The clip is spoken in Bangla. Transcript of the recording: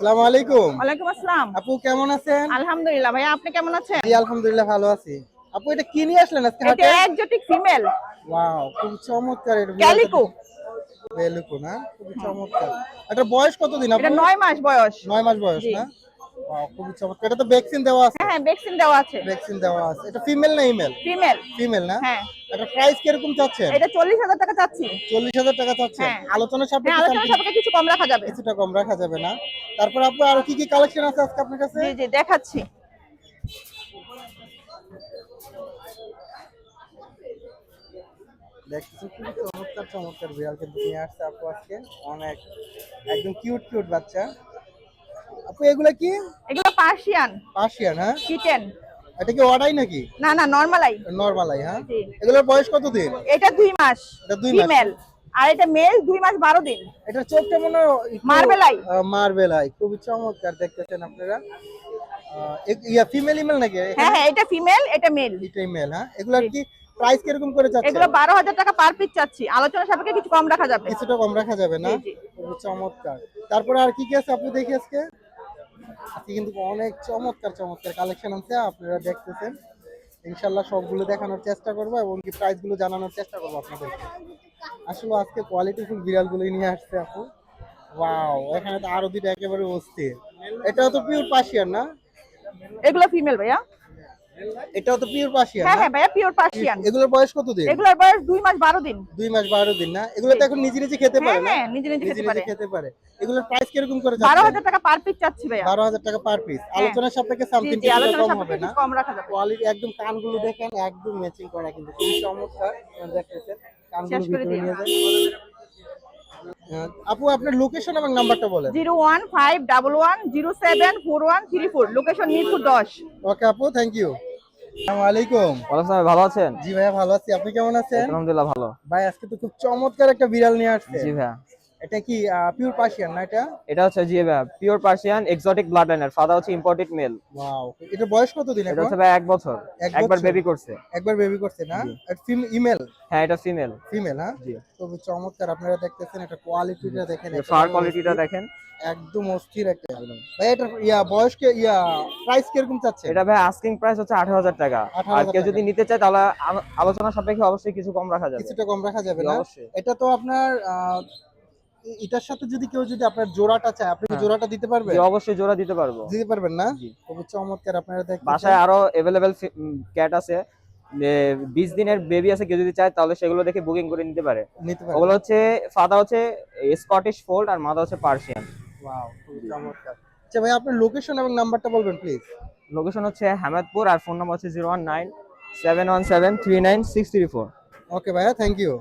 আসসালামু আলাইকুম। ওয়ালাইকুম আসসালাম। আপু কেমন আছেন? আলহামদুলিল্লাহ ভাইয়া আপনি কেমন আছেন? জি আলহামদুলিল্লাহ ভালো আছি। আপু এটা কি নিয়ে আসলেন আজকে এটা হাটে? একজোটিক ফিমেল ওয়াও খুব চমৎকার এটা ক্যালিকো। ক্যালিকো না? খুব চমৎকার। এটা বয়স কতদিন আপু? এটা নয় মাস বয়স। নয় মাস বয়স না? ওয়াও খুব চমৎকার। এটা তো ভ্যাকসিন দেওয়া আছে? হ্যাঁ হ্যাঁ ভ্যাকসিন দেওয়া আছে। ভ্যাকসিন দেওয়া আছে। এটা ফিমেল না ইমেল ফিমেল ফিমেল না? হ্যাঁ। এটা প্রাইস কীরকম চাচ্ছেন? এটা চল্লিশ হাজার টাকা চাচ্ছি। চল্লিশ হাজার টাকা চাচ্ছেন? হ্যাঁ। আলোচনা হ্যাঁ সাপেক্ষে আলোচনা সাপেক্ষে কিছু কম রাখা যাবে। কিছুটা কম রাখা যাবে না। তারপর আপু আর কি কি কালেকশন আছে আজকে আপনার কাছে? জি জি দেখাচ্ছি। খুবই চমৎকার চমৎকার বিড়াল কিন্তু নিয়ে আসছে আপু আজকে। অনেক একদম কিউট কিউট বাচ্চা। আপু এগুলা কি? এগুলো পার্সিয়ান। পার্সিয়ান হ্যাঁ? কিটেন এটা কি অর্ডাই নাকি? না না নর্মালাই। নর্মালাই হ্যাঁ? এগুলোর বয়স কতদিন এটা দুই মাস। এটা দুই মাস। ফিমেল আর এটা মেল দুই মাস বারো দিন। এটা চোখটা মনে marble eye, খুবই চমৎকার দেখতেছেন আপনারা। ইয়া ফিমেল ইমেল নাকি? হ্যাঁ হ্যাঁ এটা ফিমেল এটা মেল এটাই মেল হ্যাঁ? এগুলার কি প্রাইস কীরকম করে যাচ্ছে? এগুলো বারো হাজার টাকা পার পিস চাচ্ছি। আলোচনা সাপেক্ষে কিছু কম রাখা যাবে কিছুটা কম রাখা যাবে না? চমৎকার। তারপরে আর কি কি আছে আপনি দেখি আজকে? আজকে কিন্তু অনেক চমৎকার চমৎকার কালেকশন আছে, আপনারা দেখতেছেন। ইনশাল্লাহ সবগুলো দেখানোর চেষ্টা করব এবং কি প্রাইসগুলো জানানোর চেষ্টা করব আপনাদের আসলে আজকে কোয়ালিটি ফুল বিড়ালগুলোই নিয়ে আসছে আপু। ওয়াও এখানে তো আরও দুটো একেবারে অস্থির। এটাও তো পিওর পাশিয়ার না? এগুলো ফিমেল ভাইয়া? এটাও তো পিওর পার্সিয়ান হ্যাঁ হ্যাঁ ভাইয়া পিওর পার্সিয়ান এগুলোর বয়স কত দিন এগুলোর বয়স দুই মাস বারো দিন। দুই মাস বারো দিন না? এগুলো তো এখন নিজে নিজে খেতে হ্যাঁ পারে না? হ্যাঁ নিজে নিজে খেতে পারে। খেতে পারে। এগুলোর প্রাইস কীরকম করে বারো যাচ্ছে হাজার টাকা পার পিস চাচ্ছি ভাইয়া। বারো হাজার টাকা পার পিস আলোচনার সাপেক্ষে সামথিং কম হবে না। কম রাখা যাবে। কোয়ালিটি একদম কানগুলো দেখেন একদম ম্যাচিং করা কিন্তু খুবই চমৎকার। দেখতেছেন কানগুলো করে ভিতরে নিয়ে আপু আপনার লোকেশন এবং নাম্বারটা বলেন। Zero one five double one zero seven four one three four. Location Mirpur দশ। ওকে আপু থ্যাংক ইউ আসসালামু আলাইকুম। ওয়ালাইকুম ভালো আছেন? জি ভাইয়া ভালো আছি। আপনি কেমন আছেন? আলহামদুলিল্লাহ ভালো। ভাই আজকে তো খুব চমৎকার একটা বিড়াল নিয়ে আসছে। জি ভাইয়া। এটা কি পিওর পার্সিয়ান না এটা? এটা হচ্ছে জি ভাইয়া pure Persian exotic blood liner father হচ্ছে ইম্পোর্টেড মেল ওয়াও এটা বয়স কত দিন এটা হচ্ছে ভাই এক বছর। এক একবার বেবি করছে। একবার বেবি করছে না? ইমেল হ্যাঁ এটা ফিমেল ফিমেল হ্যাঁ? জি। খুবই চমৎকার আপনারা দেখতেছেন এটা কোয়ালিটিটা দেখেন ফার কোয়ালিটিটা দেখেন। একদম অস্থির একটা। ভাই এটা ইয়া বয়স কে ইয়া প্রাইস কীরকম চাচ্ছে এটা ভাই আস্কিং প্রাইস হচ্ছে আঠারো হাজার টাকা। 18,000 আর কেউ যদি নিতে চায় তাহলে আলো- আলোচনা সাপেক্ষে অবশ্যই কিছু কম রাখা যাবে। কিছুটা কম রাখা যাবে না? এটা তো আপনার এটার সাথে যদি কেউ যদি আপনার জোড়াটা চায় আপনি কি হ্যাঁ। জোড়াটা দিতে পারবেন? জি, অবশ্যই জোড়া দিতে পারব। দিতে পারবেন না। খুবই চমৎকার আপনারা দেখেন বাসায় আরও এভেলেবেল ক্যাট আছে। বিশ দিনের বেবি আছে কেউ যদি চায় তাহলে সেগুলো দেখে বুকিং করে নিতে পারে। নিতে ওগুলো হচ্ছে ফাদা হচ্ছে স্কটিশ ফোল্ড আর মাদা হচ্ছে পার্সিয়ান ওয়াও খুবই চমৎকার। আচ্ছা ভাই আপনার লোকেশন এবং নাম্বারটা বলবেন প্লিজ লোকেশন হচ্ছে হামাদপুর আর ফোন নাম্বার হচ্ছে zero one nine seven one seven three nine six three four okay ভাইয়া থ্যাংক ইউ